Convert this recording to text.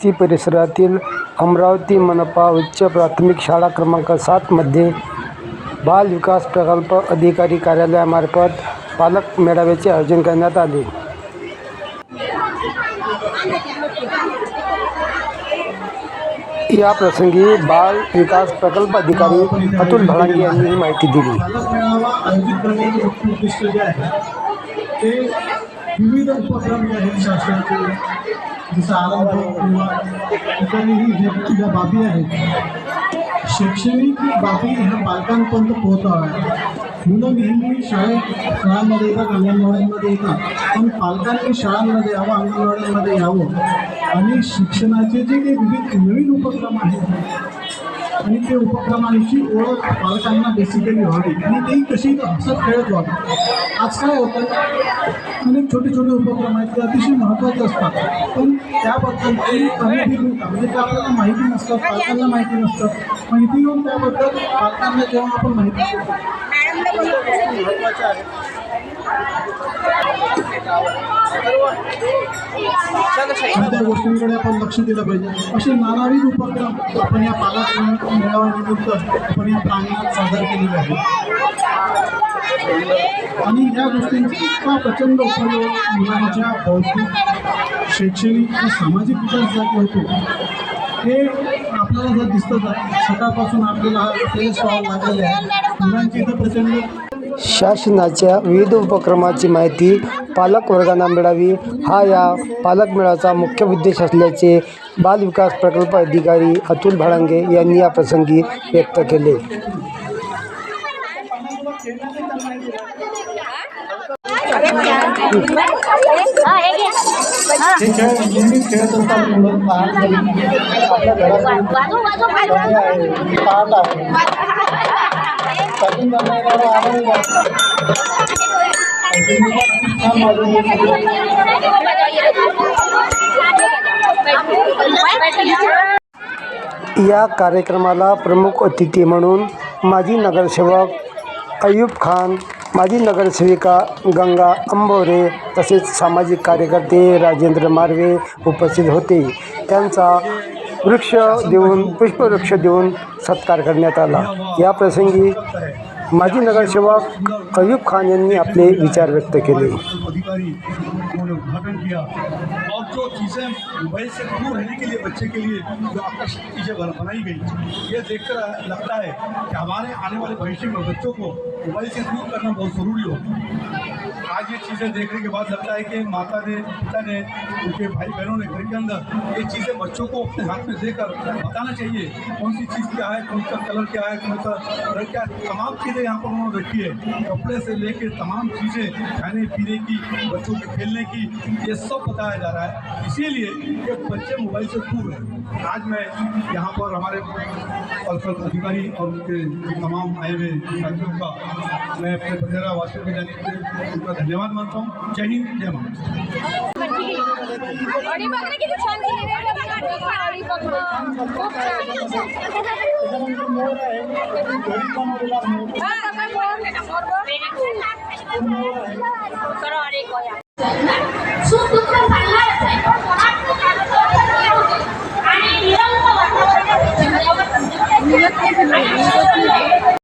वस्ती परिसरातील अमरावती मनपा उच्च प्राथमिक शाळा क्रमांक सातमध्ये बाल विकास प्रकल्प अधिकारी कार्यालयामार्फत पालक मेळाव्याचे आयोजन आले. या प्रसंगी बाल विकास प्रकल्प अधिकारी अतुल भडांगे यांनी ही माहिती दिली. विविध उपक्रम शासनाचे जसं आनंद किंवा इतरही ज्या ज्या बाबी आहेत शैक्षणिक बाबी ह्या पालकांपर्यंत पोहोचाव्या मुलं नेहमी शाळेत शाळांमध्ये येतात अंगणवाड्यांमध्ये येतात पण पालकांनी शाळांमध्ये यावं अंगणवाड्यांमध्ये यावं आणि शिक्षणाचे जे काही विविध नवीन उपक्रम आहेत। आणि ते उपक्रमांची ओळख पालकांना बेसिकली व्हावी. आणि ती कशी हसत खेळत व्हावी. आज काय होतं? अनेक छोटे छोटे उपक्रम आहेत ते अतिशय महत्त्वाचे असतात. पण त्याबद्दल काही अनभिज्ञता म्हणजे ते आपल्याला माहिती नसतात पालकांना माहिती नसतं. इथे येऊन त्याबद्दल पालकांना जेव्हा आपण माहिती देतो. महत्त्वाचे आहे. त्या गोष्टींकडे आपण लक्ष दिलं पाहिजे. असे नानाविध उपक्रम आपण या पालक मेळाव्यानिमित्त आपण या प्रांगणात सादर केलेले आहेत. आणि या गोष्टींचा इतका प्रचंड उपयोग मुलांच्या बौद्धिक शैक्षणिक आणि सामाजिक विकासासाठी होतो. हे आपल्याला जर दिसतं आहे सकाळपासून आपल्याला प्रेस व्हावं लागलेले आहे. मुलांची इथं प्रचंड शासनाच्या विविध उपक्रमाची माहिती पालक वर्गांना मिळावी. हा या पालक मेळाचा मुख्य उद्देश असल्याचे बाल विकास प्रकल्प अधिकारी अतुल भाडांगे यांनी या प्रसंगी व्यक्त केले. या कार्यक्रमाला प्रमुख अतिथी म्हणून माजी नगरसेवक अयूब खान माजी नगरसेविका गंगा अंबोरे तसेच सामाजिक कार्यकर्ते राजेंद्र मार्गे उपस्थित होते. त्यांचा वृक्ष देऊन पुष्पवृक्ष देऊन सत्कार करण्यात आला. या प्रसंगी माजी नगरसेवक अयूब खान यांनी आपले विचार व्यक्त केले. अधिकारी उन्होंने उद्घाटन किया और जो चीज़ें मोबाइल से दूर रहने के लिए बच्चे के लिए जो आकर्षक चीज़ें बनाई गई ये देखकर लगता है कि हमारे आने वाले भविष्य में बच्चों को मोबाइल से दूर करना बहुत ज़रूरी हो। आज ये चीज़ें देखने के बाद लगता है कि माता ने पिता ने उनके भाई बहनों ने घर के अंदर ये चीज़ें बच्चों को अपने हाथ में देकर बताना चाहिए। कौन सी चीज़ क्या है, कौन सा कलर क्या है, कौन सा रंग क्या तमाम चीज़ें यहाँ पर उन्होंने रखी है। कपड़े से लेके तमाम चीज़ें खाने पीने की बच्चों के खेलने की ये सब बताया जा रहा है। इसीलिए कि बच्चे मोबाइल से दूर हैं। आज मैं यहाँ पर हमारे पलकल अधिकारी और उनके तमाम आए हुए साथियों का मैं अपने बंदेरा वासियों के जाने से उनका धन्यवाद मानता हूँ। जय हिंद जय महाराष्ट्र।